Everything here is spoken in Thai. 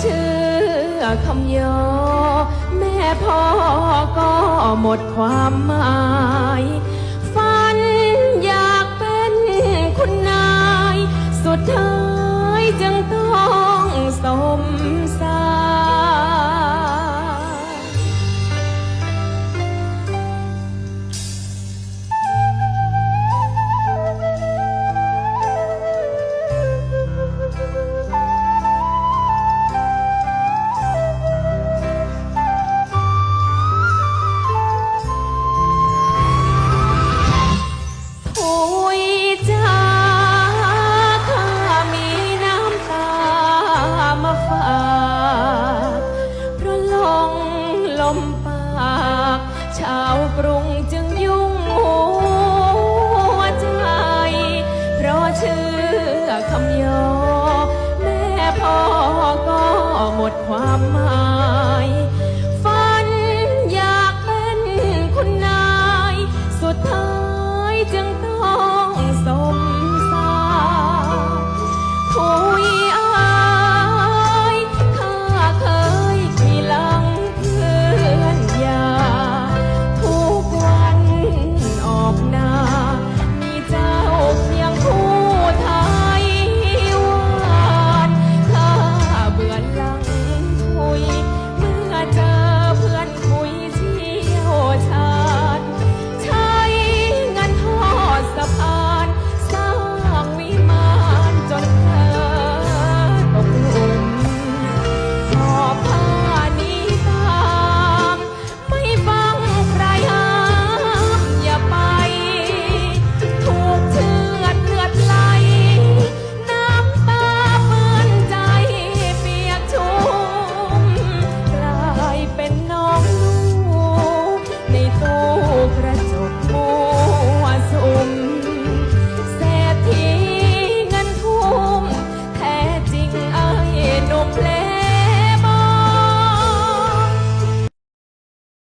เชื่อคำยอแม่พ่อก็หมดความหมาย คำยอแม่พ่อก็หมดความหมาย me.